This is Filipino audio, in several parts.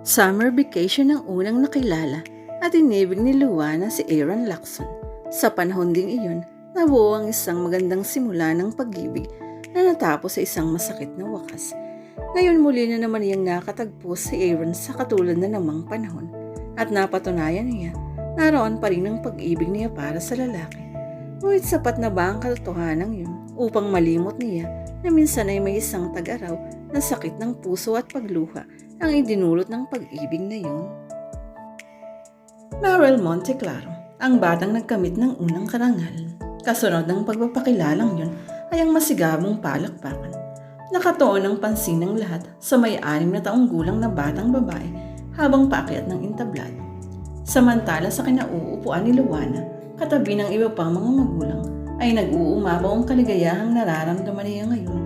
Summer vacation ang unang nakilala at inibig ni Luana si Aaron Lacson. Sa panahon ding iyon, nabuo ang isang magandang simula ng pag-ibig na natapos sa isang masakit na wakas. Ngayon muli na naman niyang nakatagpo si Aaron sa katulad na namang panahon at napatunayan niya naroon pa rin ang pag-ibig niya para sa lalaki. Ngunit sapat na ba ang katotohanan yun upang malimot niya na minsan ay may isang tag-araw na sakit ng puso at pagluha ang idinulot ng pag-ibig na yun? Meryl Monteclaro, ang batang nagkamit ng unang karangal. Kasunod ng pagpapakilalang yun ay ang masigabong palakpakan. Nakatuon ang pansin ng lahat sa may anim na taong gulang na batang babae habang paakyat ng intablado. Samantala sa kinauupuan ni Luana, katabi ng iba pang mga magulang, ay nag-uumabaw ang kaligayahang nararamdaman niya ngayon.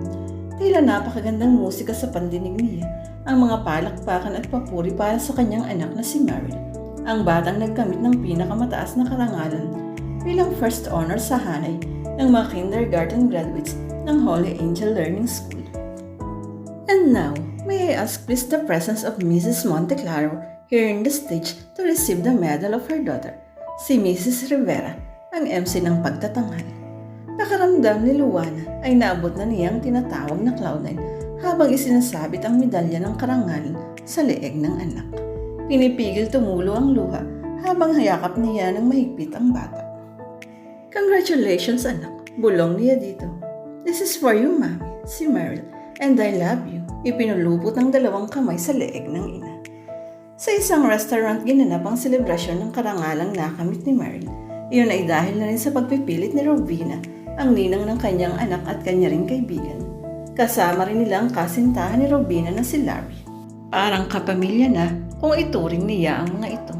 Tila napakagandang musika sa pandinig niya, ang mga palakpakan at papuri para sa kanyang anak na si Meryl, ang batang nagkamit ng pinakamataas na karangalan bilang first honor sa hanay ng mga kindergarten graduates ng Holy Angel Learning School. And now, may I ask please the presence of Mrs. Monteclaro here in the stage to receive the medal of her daughter, si Mrs. Rivera, ang MC ng pagtatanghal. Nakaramdam ni Luana ay naabot na niyang tinatawag na cloud9 habang isinasabit ang medalya ng karangalan sa leeg ng anak. Pinipigil tumulo ang luha habang hayakap niya ng mahigpit ang bata. Congratulations anak, bulong niya dito. This is for you, mami, si Meryl, and I love you. Ipinulupot ng dalawang kamay sa leeg ng ina. Sa isang restaurant ginanap ang selebrasyon ng karangalang nakamit ni Meryl. Iyon ay dahil na rin sa pagpipilit ni Robina, ang ninang ng kanyang anak at kanya ring kaibigan. Kasama rin nila ang kasintahan ni Robina na si Larry. Parang kapamilya na kung ituring niya ang mga ito.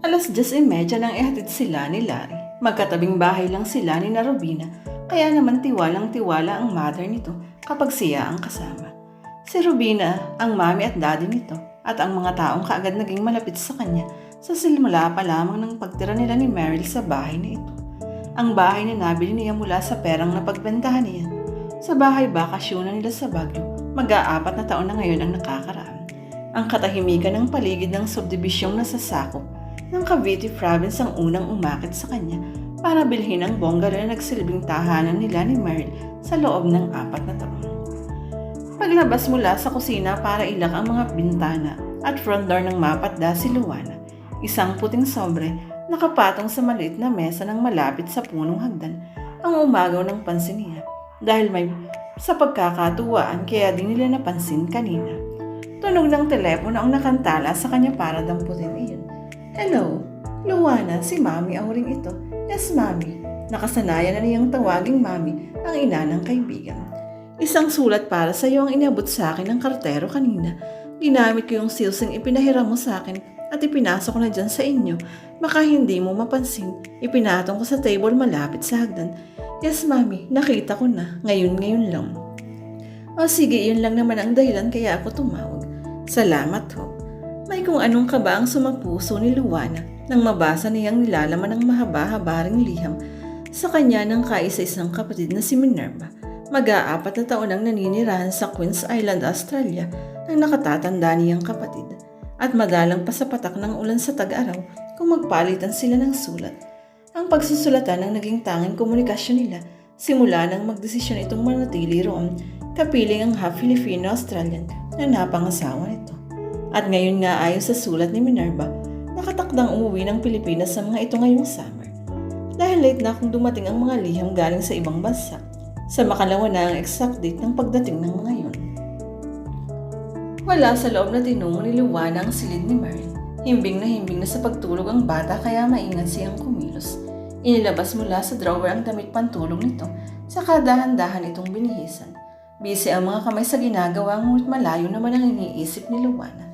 Alas 10.30 nang ihatid sila ni Larry. Magkatabing bahay lang sila ni na Robina, kaya naman tiwalang tiwala ang mother nito kapag siya ang kasama. Si Robina, ang mami at daddy nito, at ang mga taong kaagad naging malapit sa kanya sa simula pa lamang ng pagtira nila ni Meryl sa bahay na ito. Ang bahay na nabili niya mula sa perang napagbentahan niya. Sa bahay bakasyonan nila sa Baguio, mag-aapat na taon na ngayon ang nakakaraan. Ang katahimikan ng paligid ng subdibisyong nasasakop ng Cavite Province ang unang umakit sa kanya para bilhin ang bongga na nagsilbing tahanan nila ni Meryl sa loob ng apat na taon. Paglabas mula sa kusina para ilak ang mga bintana at front door ng mapatda si Luana, isang puting sobre nakapatong sa maliit na mesa ng malapit sa punong hagdan ang umagaw ng pansin niya dahil may sa pagkakatuwaan kaya din nila napansin kanina. Tunog ng telepono ang nakantala sa kanya para damputin iyon. Hello, Luana, si Mami ang ring ito. Yes, Mami. Nakasanayan na niyang tawaging Mami ang ina ng kaibigan. Isang sulat para sa iyo ang inabot sa akin ng kartero kanina. Ginamit ko yung silsing ipinahiram mo sa akin at ipinasok ko na dyan sa inyo. Baka hindi mo mapansin. Ipinatong ko sa table malapit sa hagdan. Yes, Mami, nakita ko na. Ngayon-ngayon lang. O sige, yun lang naman ang dahilan kaya ako tumawag. Salamat ho. May kung anong kaba ang sumapuso ni Luana nang mabasa niyang nilalaman ng mahaba-habaring liham sa kanya ng kaisa-isang kapatid na si Minerva. Mag-aapat na taon ang naninirahan sa Queens Island, Australia ng nakatatanda niyang kapatid. At madalang pa sa patak ng ulan sa tag-araw kung magpalitan sila ng sulat. Ang pagsusulatan ang naging tanging komunikasyon nila simula nang magdesisyon itong manatili roon kapiling ang half Filipino-Australian na napangasawa nito. At ngayon nga ayon sa sulat ni Minerva, nakatakdang umuwi ng Pilipinas sa mga ito ngayong summer. Dahil late na kung dumating ang mga liham galing sa ibang bansa, sa makalawa na ang exact date ng pagdating ng mga yon. Wala sa loob na tinungo ni Luwana ang silid ni Meryl. Himbing na himbing na sa pagtulog ang bata kaya maingat siyang kumilos. Inilabas mula sa drawer ang damit pantulog nito sa kadahan-dahan itong binihisan. Busy ang mga kamay sa ginagawa ngunit malayo naman ang iniisip ni Luwana.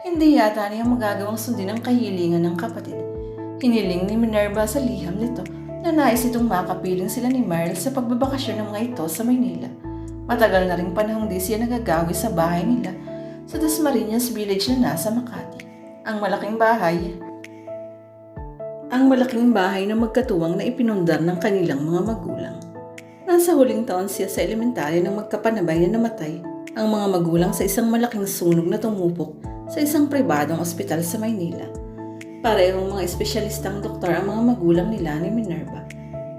Hindi yata niya magagawang sundin ang kahilingan ng kapatid. Hiniling ni Minerva sa liham nito na nais itong makapiling sila ni Meryl sa pagbabakasyon ng mga ito sa Maynila. Matagal na rin panahong di siya nagagawi sa bahay nila sa Dasmariñas Village na nasa Makati. Ang malaking bahay. Ang malaking bahay na magkatuwang na ipinundar ng kanilang mga magulang. Nasa huling taon siya sa elementarya nang magkapanabay na namatay ang mga magulang sa isang malaking sunog na tumupok sa isang pribadong ospital sa Maynila. Parehong mga espesyalistang doktor ang mga magulang nila ni Minerva.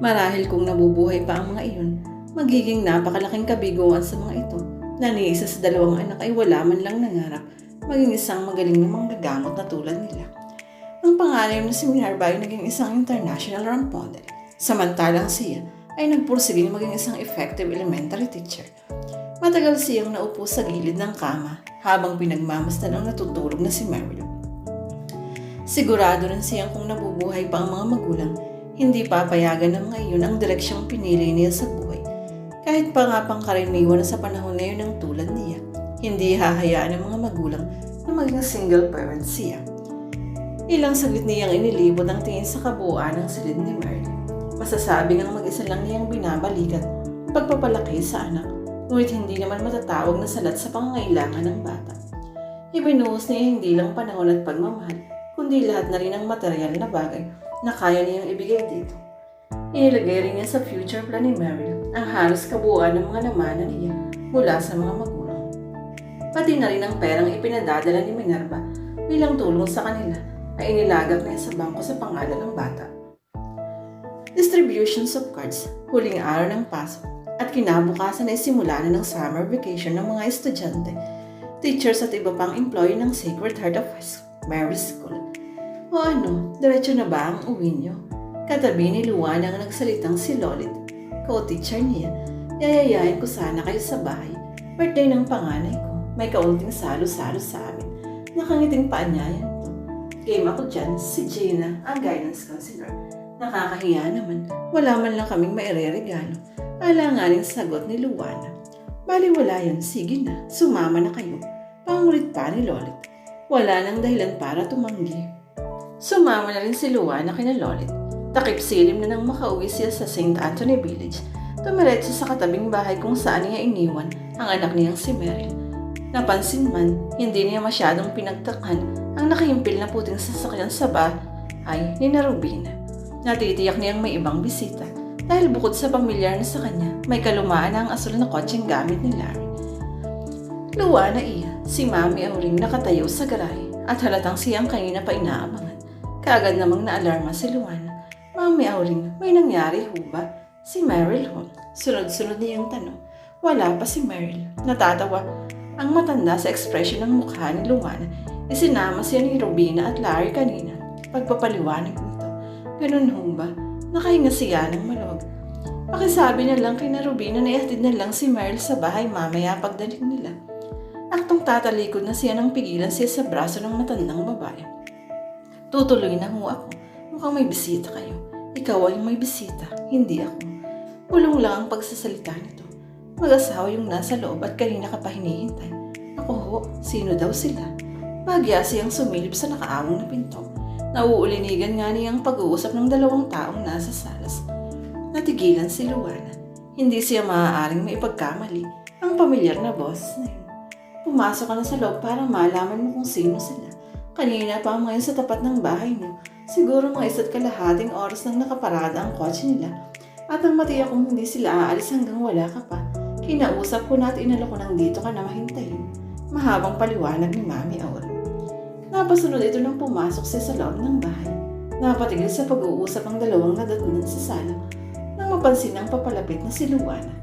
Marahil kung nabubuhay pa ang mga iyon, magiging napakalaking kabiguan sa mga ito na ni isa sa dalawang anak ay wala man lang nangarap maging isang magaling na manggagamot na tulad nila. Ang panganay na si Minerva ay naging isang international role model. Samantalang siya ay nagpursiging maging isang effective elementary teacher. Matagal siyang naupo sa gilid ng kama habang pinagmamasdan ang natutulog na si Meryl. Sigurado rin siyang kung nabubuhay pa ang mga magulang, hindi papayagan ng mga iyon ang direksyong pinili niya sa buhay. Kahit pa nga pangkaraniwan na sa panahon na yun ng tulad niya, hindi hahayaan ng mga magulang na maging single parent siya. Ilang saglit niyang inilibot ang tingin sa kabuuan ng silid ni Meryl. Masasabing ang mag-isa lang niyang binabalikat pagpapalaki sa anak, ngunit hindi naman matatawag na salat sa pangangailangan ng bata. Ibinuhos niya hindi lang panahon at pagmamahal, kundi lahat na rin ang material na bagay na kaya niyang ibigay dito. Inilagay rin niya sa future plan ni Meryl ang halos kabuuan ng mga namanan niya mula sa mga magulang. Pati na rin ang perang ipinadadala ni Minerva bilang tulong sa kanila ay inilagak niya sa bangko sa pangalan ng bata. Distributions of cards, huling araw ng pasok, at kinabukasan ay simula na ng summer vacation ng mga estudyante, teachers at iba pang employee ng Sacred Heart of Mary School. O ano, diretso na ba ang uwi niyo? Katabi ni Luana ang nagsalitang si Lolit, co-teacher niya. Yayayain ko sana kayo sa bahay. Birthday ng panganay ko. May kaunting salo-salo sa amin. Nakangiting paanyayan to. Game ako dyan, si Gina, ang guidance counselor. Nakakahiya naman, wala man lang kaming maire-regalo. Alanganin sagot ni Luana. Bali wala yun, sige na, sumama na kayo. Pangulit pa ni Lolit. Wala nang dahilan para tumanggi. Sumama na rin si Luana kina Lolit. Takip silim na nang makauwi siya sa St. Anthony Village. Tumiretso sa katabing bahay kung saan niya iniwan ang anak niyang si Meryl. Napansin man, hindi niya masyadong pinagtakhan ang nakahimpil na puting sasakyan sa bahay ni na Rubina. Natitiyak niyang may ibang bisita dahil bukod sa pamilyar na sa kanya, may kalumaan ang asul na kotseng gamit ni Larry. Luwa na iya, si Mami ang ring nakatayo sa garahe at halatang siyang kanina pa inaabangan. Kaagad namang naalarma si Luana. Mami Auring, may nangyari ho ba? Si Meryl ho. Sunod-sunod niyang tanong. Wala pa si Meryl. Natatawa. Ang matanda sa ekspresyon ng mukha ni Luana, isinama siya ni Robina at Larry kanina. Pagpapaliwanag nito. Ganun ho ba? Nakahinga siya ng maluwag. Pakisabi na lang kay na Rubina na ihatid na lang si Meryl sa bahay mamaya pagdating nila. Aktong tatalikod na siya nang pigilan siya sa braso ng matandang babae. Tutuloy na ho ako. Mukhang may bisita kayo. Ikaw ay may bisita, hindi ako. Pulong lang ang pagsasalita nito. Mag-asawa yung nasa loob at kanina ka pa hinihintay. Ako sino daw sila? Bagya siyang sumilip sa nakaawang na pinto. Nauulinigan nga niya ang pag-uusap ng dalawang taong nasa salas. Natigilan si Luana. Hindi siya maaaring may pagkamali ang pamilyar na boss na yun. Pumasok ka na sa loob para malaman mo kung sino sila. Kanina pa ngayon sa tapat ng bahay niyo. Siguro mga isa't kalahating oras nang nakaparada ang kotse nila. At ang matiyak kung hindi sila aalis hanggang wala ka pa. Kinausap ko na at inalo ko nang dito ka na mahintayin. Mahabang paliwanag ni Mami Aura. Napasunod ito nang pumasok sa loob ng bahay. Napatigil sa pag-uusap ang dalawang nadatunan sa sala nang mapansin ang papalapit na si Luana.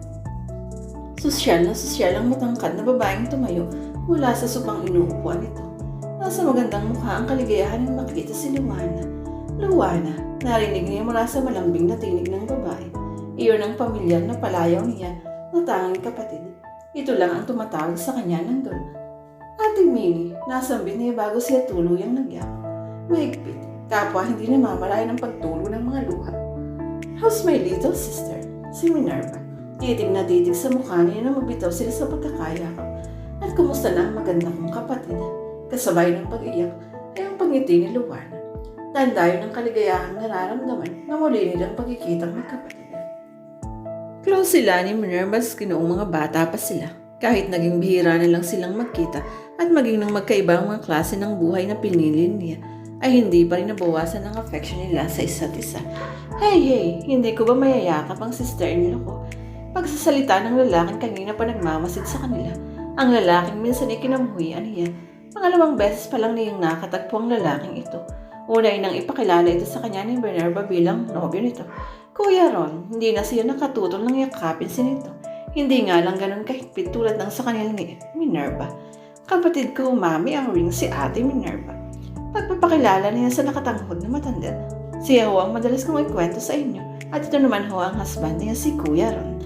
Sosyal na sosyal ang matangkad na babaeng tumayo mula sa supang inuupuan nito. Nasa magandang mukha ang kaligayahan ng makita si Luana. Luana, narinig niya mula sa malambing na tinig ng babae. Iyon ang pamilyar na palayaw niya na tanging kapatid. Ito lang ang tumatawag sa kanya nandun. Ate Minnie, nasambit niya bago siya tuluyang nagyak. Mahigpit, kapwa hindi namamalayan ng pagtulo ng mga luha. How's my little sister? Si Minerva. Titig na titig sa mukha niya na magbitaw sila sa pagkakayakap. At kumusta na ang maganda kong kapatid? Kasabay ng pag-iyak ay ang pangiti ni Luana. Tanda yun ng kaligayahang nararamdaman na muli nilang pagkikitang magkapatid. Close sila ni Minerva sa noong mga bata pa sila. Kahit naging bihira na lang silang magkita at maging ng magkaibang mga klase ng buhay na pinili niya, ay hindi pa rin nabawasan ang affection nila sa isa't isa. Hey, hey, hindi ko ba mayayakap ang sister-in-law ko? Pagsasalita ng lalaking kanina pa nagmamasid sa kanila, ang lalaking minsan ay kinamuhian niya Pangalawang beses pa lang niyang nakatagpo ang lalaking ito. Una ay nang ipakilala ito sa kanya ni Minerva bilang nobyo nito. Kuya Ron, hindi na siya nakatutol ng yakapin si nito. Hindi nga lang ganun kahigpit tulad ng sa kanila ni Minerva. Kapatid ko, mami, ang ring si ate Minerva. Pagpapakilala niya sa nakatanghod na matanda, siya ho ang madalas kong ikwento sa inyo. At ito naman ho ang husband niya si Kuya Ron.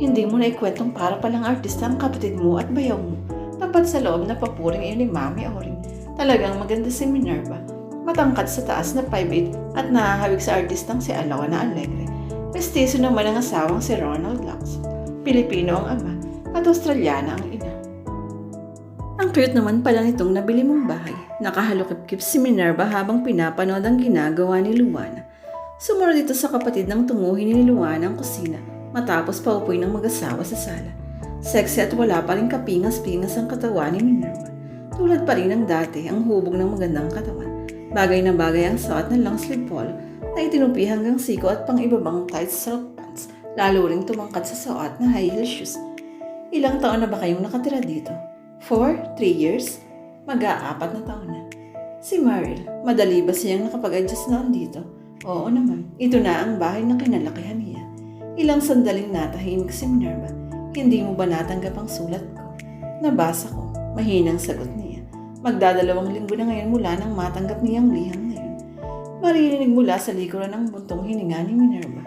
Hindi mo na ikwentong para palang artista ang kapatid mo at bayaw mo. Tapat sa loob na papuring iyon ni Mami Oring. Talagang maganda si Minerva. Matangkad sa taas na 5'8 at nahahawig sa artistang si Alona Alegre. Mestizo naman ang asawang si Ronald Lux. Pilipino ang ama at Australiana ang ina. Ang cute naman pala nitong nabili mong bahay. Nakahalukip-kip si Minerva habang pinapanood ang ginagawa ni Luana. Sumunod ito sa kapatid ng tunguhin ni Luana ang kusina matapos paupoy ng mag-asawa sa sala. Sexy at wala pa rin kapingas-pingas ang katawan ni Minerva. Tulad pa rin ng dati ang hubog ng magandang katawan. Bagay na bagay ang suot ng long sleeve polo na itinupi hanggang siko at pang ibabang tight silk pants, lalo ring tumangkad sa suot na high heel shoes. Ilang taon na ba kayong nakatira dito? Four? Three years? Mag-aapat na taon na. Si Meryl, madali ba siyang nakapag-adjust noon dito? Oo naman, ito na ang bahay na kinalakihan niya. Ilang sandaling natahimik si Minerva. Hindi mo ba natanggap ang sulat ko? Nabasa ko. Mahinang sagot niya. Magdadalawang linggo na ngayon mula nang matanggap niyang liham. Maririnig mula sa likuran ng buntong hininga ni Minerva.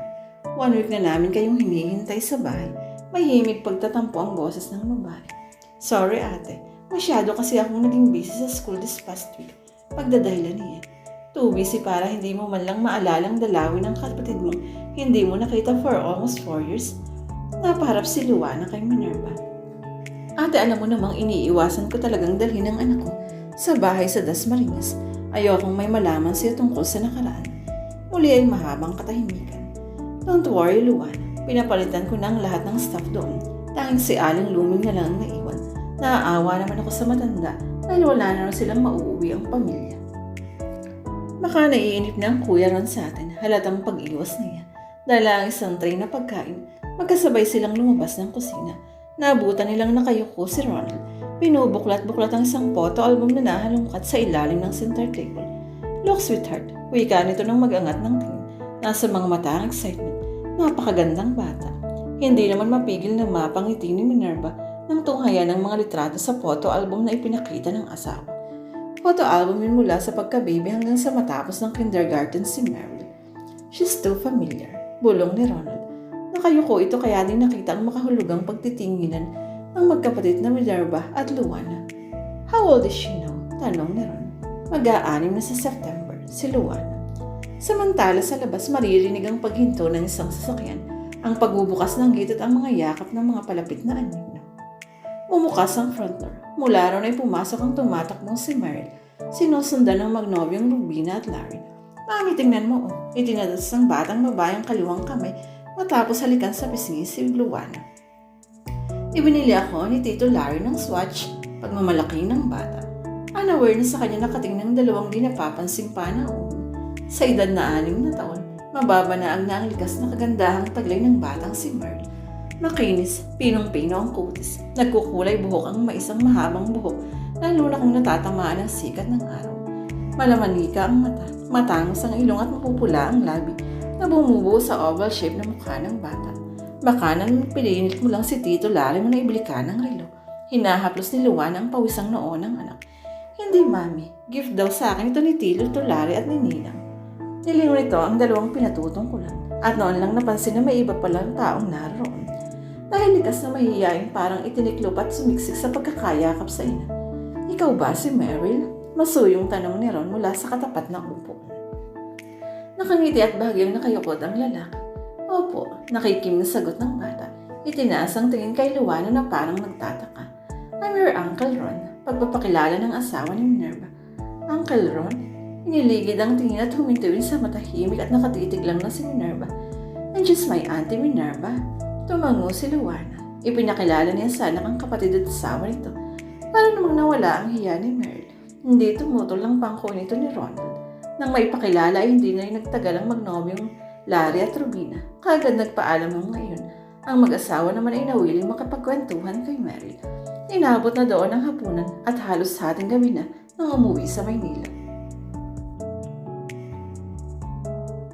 One week na namin kayong hinihintay sa bahay. Mahimik pagtatampo ang boses ng babae. Sorry ate, masyado kasi akong naging busy sa school this past week. Pagdadahilan niya. Too busy para hindi mo man lang maalalang dalawin ng kapatid mo hindi mo nakita for almost 4 years. Napaharap si Luana kay Minerva. Ate, alam mo namang iniiwasan ko talagang dalhin ang anak ko sa bahay sa Dasmariñas. Ayokong may malaman siya tungkol sa nakaraan. Muli ay mahabang katahimikan. Don't worry, Luana. Pinapalitan ko na ang lahat ng staff doon. Tanging si Aling Luming na lang ang naiwan. Naaawa naman ako sa matanda dahil wala na raw silang mauuwi ang pamilya. Baka naiinip na ang kuya ron sa atin, halatang pag-iwas niya. Dahil ang isang tray na pagkain, magkasabay silang lumabas ng kusina. Naabutan nilang nakayuko si Ronald. Binubuklat-buklat ang isang photo album na nahalungkat sa ilalim ng center table. Look, sweetheart, wika nito ng mag-angat ng tingin. Nasa mga mata ang excitement. Napakagandang bata. Hindi naman mapigil na mapangiti ni Minerva ng tunghayan ng mga litrato sa photo album na ipinakita ng asawa. Photo album yun mula sa pagka-baby hanggang sa matapos ng kindergarten si Meryl. She's too familiar. Bulong ni Ronald. Nakayuko ito kaya din nakita ang makahulugang pagtitinginan ng magkapatid na Minerva at Luana. How old is she now? Tanong ni Ron. Mag-aanim na sa September, si Luana. Samantala sa labas maririnig ang paghinto ng isang sasakyan, ang pagbubukas ng gate at ang mga yakap ng mga palapit na anino. Umukas ang front door. Mula ron ay pumasok ang tumatakbong si Meryl. Sinusundan ng magnobyong Rubina at Larry. Mami, tingnan mo, oh. Itinadas ng batang babae ang kaliwang kamay matapos halikan sa pisngi si Luana. Ibinili ako ni Tito Larry ng swatch pagmamalaki ng bata. Unaware na sa kanya nakating ng dalawang di napapansing panahon. Sa edad na anim na taon, mababa na ang naanglikas na kagandahang taglay ng batang si Merle. Makinis, pinong-pino ang kutis. Nagkukulay buhok ang maisang mahabang buhok, lalo na kung natatamaan ng sikat ng araw. Malamanika ang mata, matangos ang ilong at mapupula ang labi na bumubuo sa oval shape na mukha ng bata. Baka nang pilinit mo lang si Tito Larry mo na ibili ka ng relo. Hinahaplos ni Luwan ang pawisang noon ng anak. Hindi, Mami. Gift daw sa akin ito ni Tito Tulari at ni Ninang. Nilingon nito ang dalawang pinatutungkulan at noon lang napansin na may iba palang taong naroon. Dahil likas na mahihiyain parang itiniklop at sumiksik sa pagkakayakap sa ina. Ikaw ba si Meryl? Masuyong tanong ni Ron mula sa katapat ng upo. Nakangiti at bahagyang nakayukod ang lalaki. Opo, nakikim na sagot ng bata. Itinaas ang tingin kay Luana na parang nagtataka. I'm your Uncle Ron, pagpapakilala ng asawa ni Minerva. Uncle Ron? Iniligid ang tingin at humintuin sa matahimik at nakatitig lang na si Minerva. And just my auntie Minerva. Tumango si Luana. Ipinakilala niya sa anak ang kapatid at asawa nito. Para namang nawala ang hiya ni Merle. Hindi tumutol ang pangko nito ni Ronald. Nang maipakilala ay hindi na rin nagtagal ang magnobyong Larry at Rubina. Kagad nagpaalam ng ngayon. Ang mag-asawa naman ay nawiling makapagkwentuhan kay Meryl. Inabot na doon ang hapunan at halos hating gabi na nang umuwi sa Maynila.